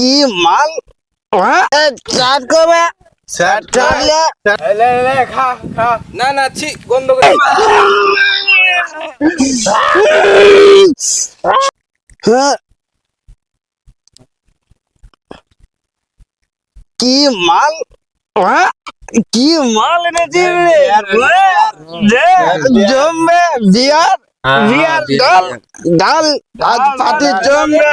কি মাল? এ, চাট করবে স্যার চাটলে খা খা। না না ছি গন্ধ করে হ্যাঁ। কি মাল? হ্যাঁ? কি মাল এনেছি জমবে বিয়ার বিয়ার ডাল ডাল আজ পাটি জমবে?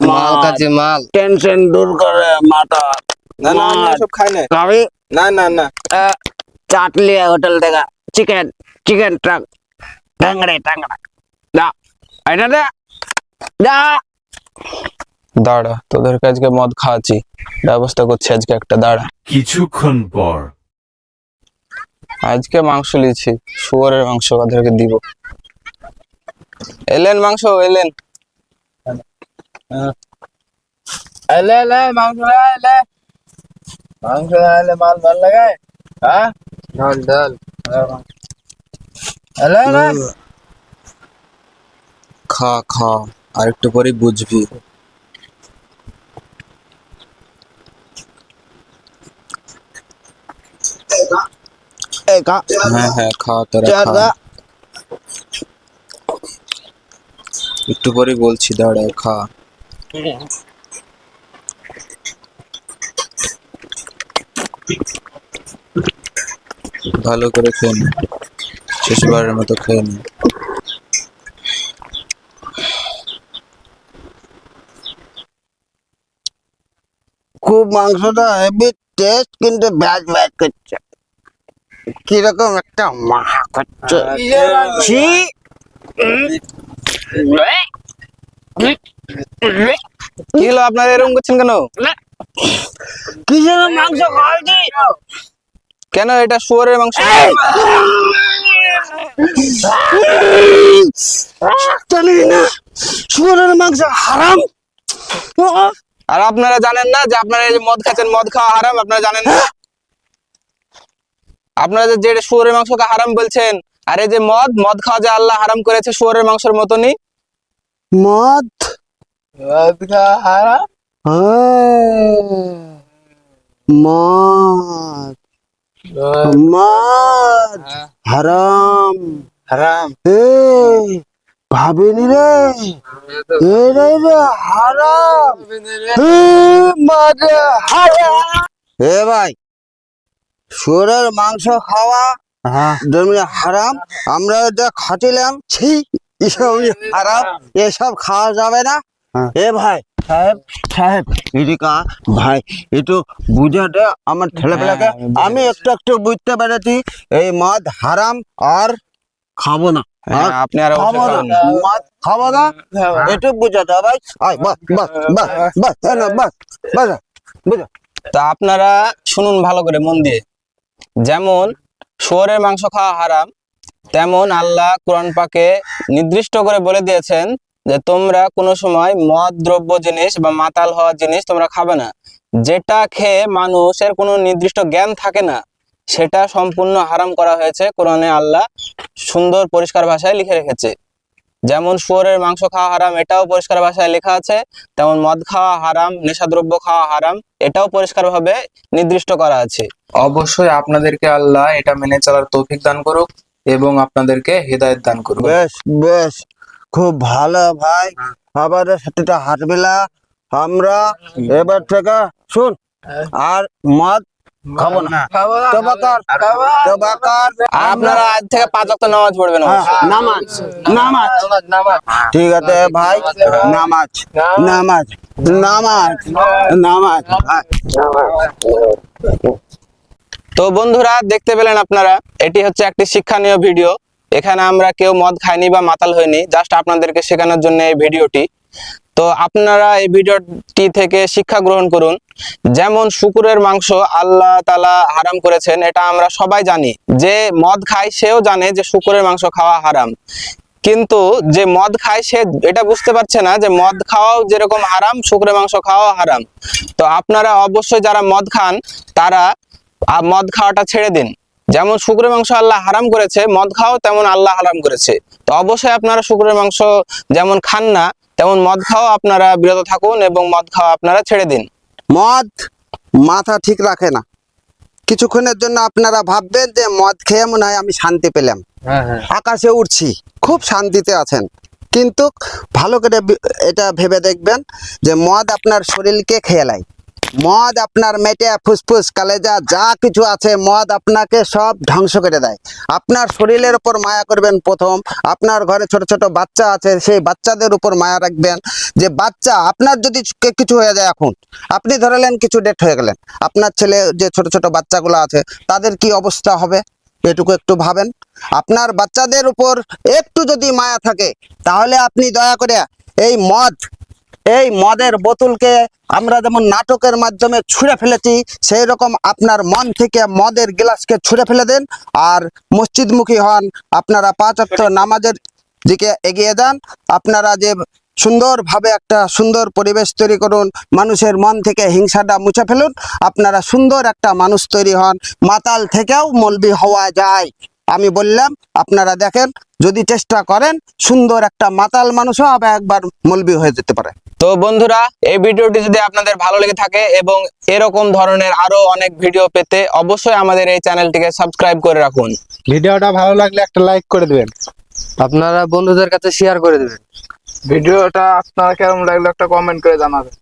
মাল। কাছে মাল। টেনশন দূর করে মাথা। না না আমি ওসব খাই না। না না না। চাটলি হোটেল থেকে চিকেন চিকেন ট্রাক। টাংড়ে টাংড়া দা এটা দে। দা দাঁড়া তোদেরকে আজকে মদ খাওয়াচ্ছি। ব্যবস্থা করছি আজকে একটা দাঁড়া। কিছুক্ষণ পর। আজকে মাংস লিয়েছি শুয়ারের মাংস ওদেরকে দিব। এলেন মাংস এলেন। লে লে মাংস মাংস লে মাল ভালো লাগায় হ্যাঁ ডাল ডাল খা খা। আর একটু পরে বুঝবি। হ্যাঁ হ্যাঁ খা তোরা চার খা একটু পরে বলছি দাঁড়া খা। ভালো করে খেয়ে নে। শেষবারের মতো খেয়ে নে। খুব মাংসটা হেভি টেস্ট কিন্তু ব্যাজ ব্যাজ করছে। কীরকম একটা মাহা করছে। ছি। কি হলো? আপনারা এরকম করছেন কেন? কি যেন মাংস খাওয়াইছি? কেন? এটা শুয়ারের মাংস? জানি না শুয়ারের মাংস হারাম? আর আপনারা জানেন না যে আপনারা এই যে মদ খাচ্ছেন মদ খাওয়া হারাম আপনারা জানেন না? আপনারা যে যেটা শুয়োরের মাংসকে হারাম বলছেন আর এই যে মদ মদ খাওয়া যে আল্লাহ হারাম করেছে শুয়োরের মাংসের মতনই। মদ? হারা মদ মদ হারাম। হারাম। এ ভাবিনি রে। এ রে রে হারাম। এ মদ হারাম। এ ভাই শুয়োরের মাংস খাওয়া জমি হারাম। আমরা এটা খাটিলাম ছি এসব হারাম। এসব খাওয়া যাবে না। এ ভাই সাহেব সাহেব এদিকা ভাই একটু বুঝাতে আমার ছেলেপেলাকে। আমি একটু একটু বুঝতে পেরেছি এই মদ হারাম আর খাব না। হ্যাঁ, আপনি আর খাব না। খাবেন মদ খাব না। একটু বুঝাতে ভাই। বাস বাস বাস বাস বাস বাস বুঝা। তা আপনারা শুনুন ভালো করে মন দিয়ে। যেমন শুয়োরের মাংস খাওয়া হারাম তেমন আল্লাহ কোরআন পাকে নির্দিষ্ট করে বলে দিয়েছেন যে তোমরা কোনো সময় মদ দ্রব্য জিনিস বা মাতাল হওয়া জিনিস তোমরা খাবে না। যেটা খেয়ে মানুষের কোনো নির্দিষ্ট জ্ঞান থাকে না সেটা সম্পূর্ণ হারাম করা হয়েছে কোরআনে আল্লাহ সুন্দর পরিষ্কার ভাষায় লিখে রেখেছে। যেমন শুয়োরের মাংস খাওয়া হারাম এটাও পরিষ্কার ভাষায় লেখা আছে। তেমন মদ খাওয়া হারাম নেশাদ্রব্য খাওয়া হারাম এটাও পরিষ্কারভাবে নির্দিষ্ট করা আছে। অবশ্যই আপনাদেরকে আল্লাহ এটা মেনে চলার তৌফিক দান করুক এবং আপনাদেরকে হেদায়েত দান করুক। বেশ বেশ। খুব ভালো ভাই। আবার সাথে হাটবেলা। আমরা এবার থেকে শুন আর মদ খাব না। তবাকার। তবাকার আপনারা আজ থেকে পাঁচ ওয়াক্ত নামাজ পড়বেন হ্যাঁ, নামাজ নামাজ। ঠিক আছে ভাই নামাজ নামাজ নামাজ নামাজ হ্যাঁ। তো বন্ধুরা দেখতে পেলেন আপনারা এটি হচ্ছে একটি শিক্ষণীয় ভিডিও। এখানে আমরা কেউ মদ খাইনি বা মাতাল হয়নি জাস্ট আপনাদেরকে শেখানোর জন্য এই ভিডিওটি। তো আপনারা এই ভিডিওটি থেকে শিক্ষা গ্রহণ করুন। যেমন শুকুরের মাংস আল্লাহ তালা হারাম করেছেন, এটা আমরা সবাই জানি। যে মদ খায় সেও জানে যে শুকুরের মাংস খাওয়া হারাম। কিন্তু যে মদ খায় সে এটা বুঝতে পারছে না যে মদ খাওয়াও যেরকম হারাম, শুকুরের মাংস খাওয়াও হারাম। তো আপনারা অবশ্যই যারা মদ খান, তারা মদ খাওয়াটা ছেড়ে দিন। যেমন শুকুরের মাংস আল্লাহ হারাম করেছে মদ খাও তেমন আল্লাহ হারাম করেছে। তো অবশ্যই আপনারা শুকুরের মাংস যেমন খান না তেমন মদ খাও আপনারা বিরত থাকুন এবং মদ খাওয়া আপনারা ছেড়ে দিন। মদ মাথা ঠিক রাখে না। কিছুক্ষণের জন্য আপনারা ভাববেন যে মদ খেয়ে মনে হয় আমি শান্তি পেলাম। হ্যাঁ হ্যাঁ। আকাশে উঠছি খুব শান্তিতে আছেন। কিন্তু ভালো করে এটা ভেবে দেখবেন যে মদ আপনার শরীরকে খেয়ে নেয়। মদ আপনার মেটে, ফুসফুস, কালেজা, যা কিছু আছে, মদ আপনাকে সব ধ্বংস করে দেয়। আপনার শরীরের উপর মায়া করবেন প্রথম। আপনার ঘরে ছোট ছোট বাচ্চা আছে, সেই বাচ্চাদের উপর মায়া রাখবেন যে, বাচ্চা, আপনার যদি কিছু হয়ে যায় এখন, আপনি ধরালেন কিছু ডেট হয়ে গেলেন। আপনার ছেলে, যে ছোট ছোট বাচ্চাগুলো আছে, তাদের কি অবস্থা হবে? এটুকু একটু ভাবেন। আপনার বাচ্চাদের উপর একটু যদি মায়া থাকে, তাহলে আপনি দয়া করে এই মদ এই মদের বোতলকে আমরা যেমন নাটকের মাধ্যমে ছুঁড়ে ফেলেছি, সেই রকম আপনার মন থেকে মদের গ্লাসকে ছুঁড়ে ফেলে দেন আর মসজিদমুখী হন। আপনারা পাঁচ অক্ট নামাজের দিকে এগিয়ে যান। আপনারা যে সুন্দরভাবে একটা সুন্দর পরিবেশ তৈরি করুন, মানুষের মন থেকে হিংসাটা মুছে ফেলুন, আপনারা সুন্দর একটা মানুষ তৈরি হন। মাতাল থেকেও মলবি হওয়া যায়। আমি বললাম, আপনারা দেখেন, যদি চেষ্টা করেন, সুন্দর একটা মাতাল মানুষও আবার একবার মলবি হয়ে যেতে পারে। তো বন্ধুরা এই ভিডিওটি যদি আপনাদের ভালো লেগে থাকে এবং এরকম ধরনের আরও অনেক ভিডিও পেতে অবশ্যই আমাদের এই চ্যানেলটিকে সাবস্ক্রাইব করে রাখুন। ভিডিওটা ভালো লাগলে একটা লাইক করে দিবেন। আপনারা বন্ধুদের কাছে শেয়ার করে দেবেন। ভিডিওটা আপনার কেমন লাগল একটা কমেন্ট করে জানাবেন।